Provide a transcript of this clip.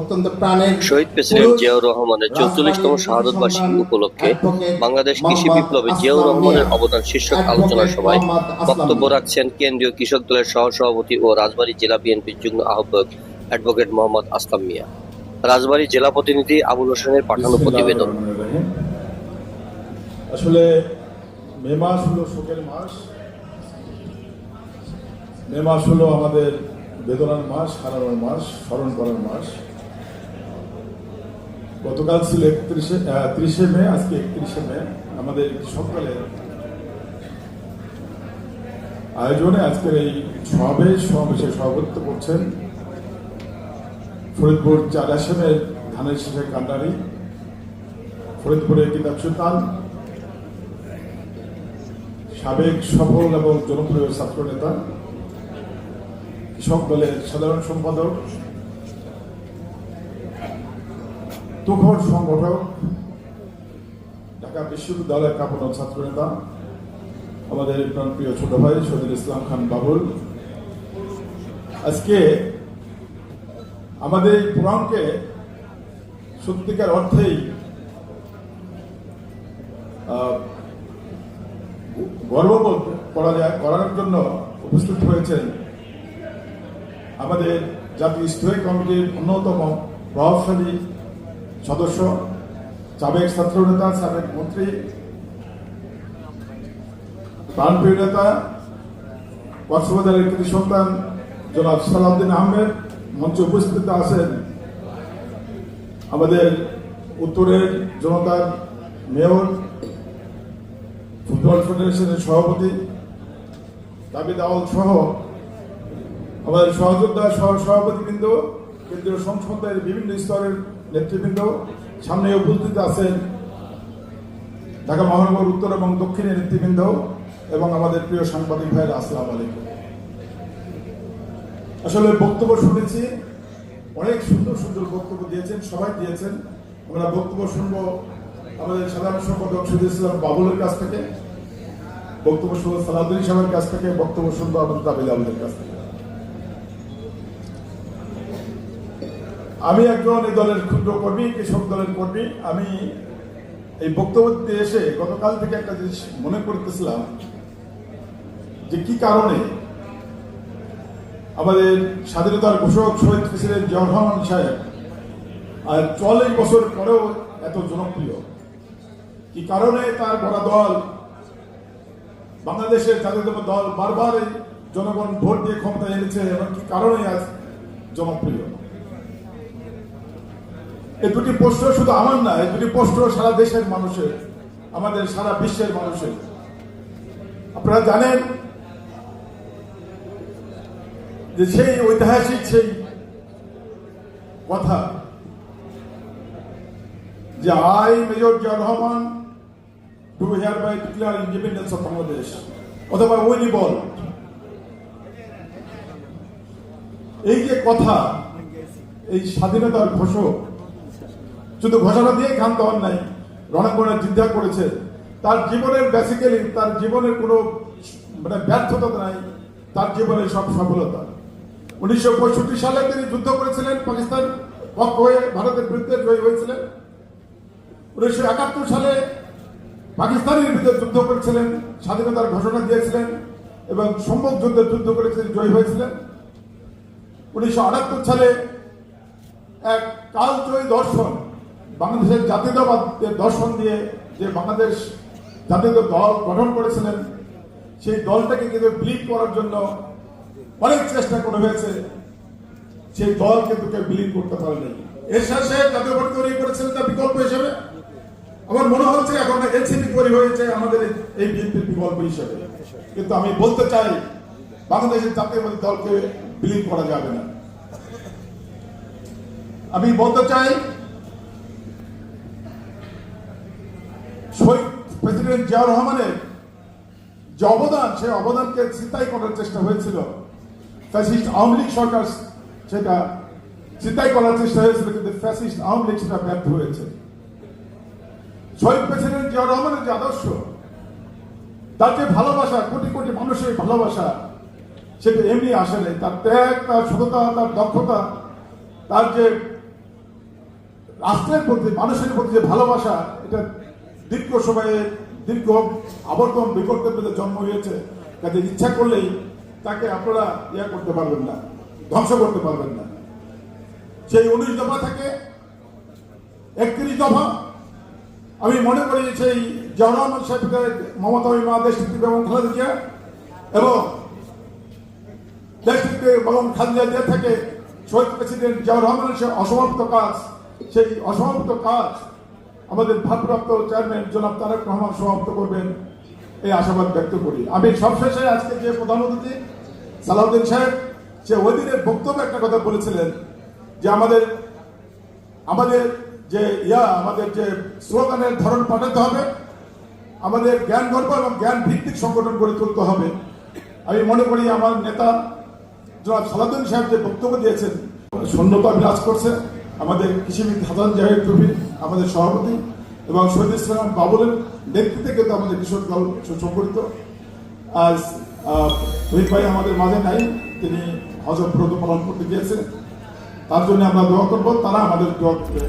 অত্যন্ত প্রাণের শহীদ প্রেসিডেন্ট জিয়াউর রহমানের চৌচল্লিশতম শাহাদত বার্ষিকী উপলক্ষে বাংলাদেশ কৃষি বিপ্লবে জিয়াউর রহমানের অবদান শীর্ষক আলোচনা সভায় বক্তব্য রাখছেন কেন্দ্রীয় কৃষক দলের সহসভাপতি ও রাজবাড়ী জেলা বিএনপির যুগ্ম আহ্বায়ক অ্যাডভোকেট মোহাম্মদ আসলাম মিয়া। রাজবাড়ী জেলা প্রতিনিধি আবুল হোসেনের পাঠানো প্রতিবেদন। আসলে মে মাস হলো শোকের মাস। মে মাস হলো আমাদের বেদনার মাস হারানোর মাস স্মরণ করার মাস। গতকাল ছিল একত্রিশে ত্রিশে মে, আজকে একত্রিশে মে, আমাদের সকালে আয়োজনে আজকের এই সমাবেশ সমাবেশে সভাপতিত্ব করছেন ফরিদপুর চার আসনের ধানের শেষের কান্ডারি, ফরিদপুরের কিতাব সুলতান, সাবেক সফল এবং জনপ্রিয় ছাত্র নেতা কৃষক দলের সাধারণ সম্পাদক তুখর সংগঠক, ঢাকা বিশ্ববিদ্যালয়ের কাপড় ছাত্র নেতা আমাদের প্রাণপ্রিয় ছোট ভাই শহীদুল ইসলাম খান বাবুল। আজকে আমাদের এই পুরাণকে সত্যিকার অর্থেই গর্ববোধ করা যায় করার জন্য উপস্থিত হয়েছেন আমাদের জাতীয় স্থায়ী কমিটির অন্যতম প্রভাবশালী সদস্য, সাবেক ছাত্র নেতা সাবেক মন্ত্রী, প্রাণপ্রিয় নেতা কক্সবাজারের কৃতি সন্তান, জনাব সালাউদ্দিন আহমেদ, মঞ্চে উপস্থিত আছেন আমাদের উত্তরের জনতার মেয়র, ফুটবল ফেডারেশনের সভাপতি দাবি দাওয়াল সহ আমাদের সহযোদ্ধা সহ সভাপতিবৃন্দ কেন্দ্রীয় সংসদের বিভিন্ন স্তরের নেতৃবৃন্দ, সামনে উপস্থিত আছেন ঢাকা মহানগর উত্তর এবং দক্ষিণের নেতৃবৃন্দ এবং আমাদের প্রিয় সাংবাদিক ভাইয়ের, আসসালাম আলাইকুম। আসলে বক্তব্য শুনেছি, অনেক সুন্দর সুন্দর বক্তব্য দিয়েছেন, সবাই দিয়েছেন। আমরা বক্তব্য শুনব আমাদের সাধারণ সম্পাদক সুদী ইসলাম বাবুলের কাছ থেকে। বক্তব্য শুনব সালাউদ্দিন সাহেবের কাছ থেকে, বক্তব্য শুনব আমাদের দাবিদ আবুলের কাছ থেকে। আমি একজন এই দলের ক্ষুদ্র কর্মী, কৃষক দলের কর্মী। আমি এই বক্তব্য এসে গতকাল থেকে একটা জিনিস মনে করতেছিলাম যে কি কারণে আমাদের স্বাধীনতার ঘোষক শহীদ প্রেসিডেন্ট জিয়াউর সাহেব আর চল্লিশ বছর পরেও এত জনপ্রিয়। কি কারণে তার বড় দল বাংলাদেশের জাতীয়তাবাদী দল বারবার জনগণ ভোট দিয়ে ক্ষমতা এনেছে, এবং কি কারণে আজ জনপ্রিয়? এই দুটি প্রশ্ন শুধু আমার না, এই দুটি প্রশ্ন সারা দেশের মানুষের, আমাদের সারা বিশ্বের মানুষের। আপনারা জানেন যে সেই ঐতিহাসিক সেই কথা যে I major Zia Rahman do hereby declare independence of Bangladesh, অথবা উইনি বল। এই যে কথা, এই স্বাধীনতার ঘোষক শুধু ঘোষণা দিয়ে ক্ষান্ত হন নাই রণাঙ্গনে যুদ্ধ করেছে তার জীবনের বেসিক্যালি তার জীবনের কোনো মানে ব্যর্থতা নাই, তার জীবনের সব সফলতা। উনিশশো পঁয়ষট্টি সালে তিনি যুদ্ধ করেছিলেন, পাকিস্তান পক্ষ হয়ে ভারতের বিরুদ্ধে জয়ী হয়েছিলেন। উনিশশো একাত্তর সালে পাকিস্তানের বিরুদ্ধে যুদ্ধ করেছিলেন, স্বাধীনতার ঘোষণা দিয়েছিলেন এবং সম্মুখ যুদ্ধে যুদ্ধ করেছিলেন, জয়ী হয়েছিলেন। উনিশশো আটাত্তর সালে এক কালজয়ী দর্শন বাংলাদেশের জাতীয়তাবাদের দর্শন দিয়ে যে বাংলাদেশ জাতীয় দল গঠন করেছিলেন, সেই দলটাকে কিন্তু বিলীন করার জন্য অনেক চেষ্টা করা হয়েছে। সেই দল কিন্তু কেউ বিলীন করতে পারেনি। এর শেষে জাতীয় পার্টি তৈরি করেছিলেন তার বিকল্প হিসেবে। আমার মনে হচ্ছে এখন এনসিপি তৈরি হয়েছে আমাদের এই- এই বিএনপির বিকল্প হিসেবে। কিন্তু আমি বলতে চাই, বাংলাদেশের জাতীয়বাদী দলকে বিলীন করা যাবে না। আমি বলতে চাই শহীদ প্রেসিডেন্ট জিয়াউর রহমানের যে অবদান সেই অবদানকে চিন্তাই করার চেষ্টা হয়েছিল। ফ্যাসিস্ট আওয়ামী লীগ সরকার সেটা চিন্তাই করার চেষ্টা হয়েছিল, কিন্তু ফ্যাসিস্ট আওয়ামী লীগ সেটা ব্যর্থ হয়েছে। শহীদ প্রেসিডেন্ট জিয়াউর রহমানের যে আদর্শ তার যে ভালোবাসা, কোটি কোটি মানুষের ভালোবাসা, সেটা এমনি আসে নাই। তার ত্যাগ, তার সততা তার দক্ষতা, তার যে রাষ্ট্রের প্রতি, মানুষের প্রতি যে ভালোবাসা, এটা দীর্ঘ সময়ে দীর্ঘ আবর্তন বিকল্পের মধ্যে জন্ম হয়েছে। কাজে ইচ্ছা করলেই তাকে আপনারা ইয়া করতে পারবেন না, ধ্বংস করতে পারবেন না। সেই উনিশ দফা থেকে একত্রিশ দফা আমি মনে করি সেই রহমান সাহেবকে মমতা বিমা দেশ এবং খালেদা এবং দেশ থেকে এবং খালেদা জিয়া থেকে শহীদ প্রেসিডেন্ট জিয়াউর রহমানের সে অসমাপ্ত কাজ, সেই অসমাপ্ত কাজ আমাদের ভারপ্রাপ্ত চেয়ারম্যান জনাব তারেক রহমান সমাপ্ত করবেন। এই আশাবাদ ব্যক্ত করি। আমি সবশেষে আজকে যে প্রধান অতিথি, সালাউদ্দিন সাহেব সে ওই দিনের বক্তব্যে একটা কথা বলেছিলেন, যে আমাদের আমাদের যে ইয়া, আমাদের যে স্লোগানের ধরন পাঠাতে হবে, আমাদের জ্ঞান গর্ব এবং জ্ঞান ভিত্তিক সংগঠন গড়ে তুলতে হবে। আমি মনে করি আমার নেতা জনাব সালাউদ্দিন সাহেব যে বক্তব্য দিয়েছেন, শূন্যতা বিরাজ করছে। আমাদের কৃষিবিদ হাসান জাহিদ টুপি আমাদের সভাপতি এবং শহীদ ইসলাম বাবুলের নেতৃত্বে কিন্তু আমাদের কৃষক দল সুসংগঠিত আজ শহীদ ভাই আমাদের মাঝে নাই, তিনি হজর ব্রত পালন করতে গিয়েছেন। তার জন্য আমরা দোয়া করব, তারা আমাদের দোয়া করবে।